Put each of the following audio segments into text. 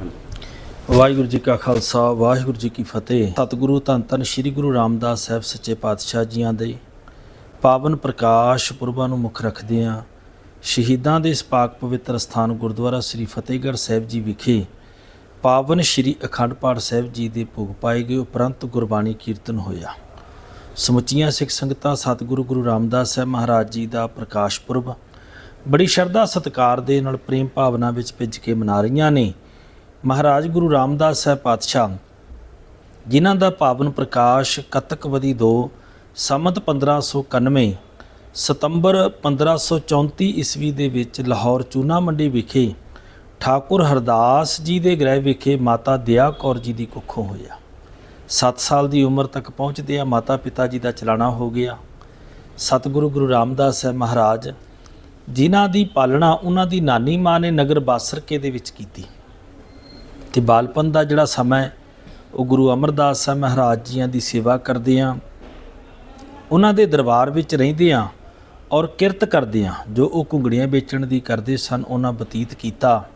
ਵਾਹਿਗੁਰੂ ਜੀ ਕਾ ਖਾਲਸਾ, ਵਾਹਿਗੁਰੂ ਜੀ ਕੀ ਫਤਿਹ। ਸਤਿਗੁਰੂ ਧੰਨ ਧੰਨ ਸ੍ਰੀ ਗੁਰੂ ਰਾਮਦਾਸ ਸਾਹਿਬ ਸੱਚੇ ਪਾਤਸ਼ਾਹ ਜੀਆਂ ਦੇ ਪਾਵਨ ਪ੍ਰਕਾਸ਼ ਪੁਰਬਾਂ ਨੂੰ ਮੁੱਖ ਰੱਖਦਿਆਂ ਸ਼ਹੀਦਾਂ ਦੇ ਇਸ ਪਾਕ ਪਵਿੱਤਰ ਸਥਾਨ ਗੁਰਦੁਆਰਾ ਸ੍ਰੀ ਫਤਿਹਗੜ੍ਹ ਸਾਹਿਬ ਜੀ ਵਿਖੇ ਪਾਵਨ ਸ੍ਰੀ ਅਖੰਡ ਪਾਠ ਸਾਹਿਬ ਜੀ ਦੇ ਭੋਗ ਪਾਏ ਗਏ ਉਪਰੰਤ ਗੁਰਬਾਣੀ ਕੀਰਤਨ ਹੋਇਆ। ਸਮੁੱਚੀਆਂ ਸਿੱਖ ਸੰਗਤਾਂ, ਸਤਿਗੁਰੂ ਗੁਰੂ ਰਾਮਦਾਸ ਸਾਹਿਬ ਮਹਾਰਾਜ ਜੀ ਦਾ ਪ੍ਰਕਾਸ਼ ਪੁਰਬ ਬੜੀ ਸ਼ਰਧਾ ਸਤਿਕਾਰ ਦੇ ਨਾਲ ਪ੍ਰੇਮ ਭਾਵਨਾ ਵਿੱਚ ਭਿੱਜ ਕੇ ਮਨਾ ਰਹੀਆਂ ਨੇ। ਮਹਾਰਾਜ ਗੁਰੂ ਰਾਮਦਾਸ ਸਾਹਿਬ ਪਾਤਸ਼ਾਹ, ਜਿਨ੍ਹਾਂ ਦਾ ਪਾਵਨ ਪ੍ਰਕਾਸ਼ ਕਤਕਵਦੀ 2 ਸੰਮਤ 1591 ਸਤੰਬਰ 1534 ਈਸਵੀ ਦੇ ਵਿੱਚ ਲਾਹੌਰ ਚੂਨਾ ਮੰਡੀ ਵਿਖੇ ਠਾਕੁਰ ਹਰਦਾਸ ਜੀ ਦੇ ਗ੍ਰਹਿ ਵਿਖੇ ਮਾਤਾ ਦਿਆ ਕੌਰ ਜੀ ਦੀ ਕੁੱਖੋਂ ਹੋਇਆ। 7 ਸਾਲ ਦੀ ਉਮਰ ਤੱਕ ਪਹੁੰਚਦੇ ਆ ਮਾਤਾ ਪਿਤਾ ਜੀ ਦਾ ਚਲਾਣਾ ਹੋ ਗਿਆ। ਸਤਿਗੁਰੂ ਗੁਰੂ ਰਾਮਦਾਸ ਸਾਹਿਬ ਮਹਾਰਾਜ, ਜਿਨ੍ਹਾਂ ਦੀ ਪਾਲਣਾ ਉਹਨਾਂ ਦੀ ਨਾਨੀ ਮਾਂ ਨੇ ਨਗਰ ਬਾਸਰਕੇ ਦੇ ਵਿੱਚ ਕੀਤੀ। ਤੇ ਬਾਲਪਨ ਦਾ ਜਿਹੜਾ ਸਮਾਂ ਹੈ, ਉਹ ਗੁਰੂ ਅਮਰਦਾਸ ਸਾਹਿਬ ਮਹਾਰਾਜ ਜੀਆਂ ਦੀ ਸੇਵਾ ਕਰਦੇ ਆ ਉਹਨਾਂ ਦੇ ਦਰਬਾਰ ਵਿੱਚ ਰਹਿੰਦੇ ਆ ਔਰ ਕਿਰਤ ਕਰਦੇ ਆ ਜੋ ਉਹ ਘੁੰਗੜੀਆਂ ਵੇਚਣ ਦੀ ਕਰਦੇ ਸਨ ਉਹਨਾਂ ਬਤੀਤ ਕੀਤਾ।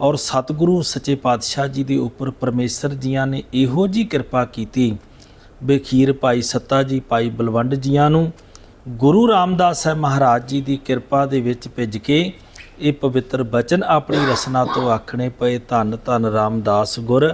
ਔਰ ਸਤਿਗੁਰੂ ਸੱਚੇ ਪਾਤਸ਼ਾਹ ਜੀ ਦੇ ਉੱਪਰ ਪਰਮੇਸ਼ਰ ਜੀਆਂ ਨੇ ਇਹੋ ਜੀ ਕਿਰਪਾ ਕੀਤੀ। ਬਖੀਰ ਭਾਈ ਸੱਤਾ ਜੀ ਭਾਈ ਬਲਵੰਡ ਜੀਆਂ ਨੂੰ ਗੁਰੂ ਰਾਮਦਾਸ ਸਾਹਿਬ ਮਹਾਰਾਜ ਜੀ ਦੀ ਕਿਰਪਾ ਦੇ ਵਿੱਚ ਭਿੱਜ ਕੇ ਇਹ ਪਵਿੱਤਰ ਬਚਨ ਆਪਣੀ ਰਸਨਾ ਤੋਂ ਆਖਣੇ ਪਏ ਧੰਨ ਧੰਨ ਰਾਮਦਾਸ ਗੁਰ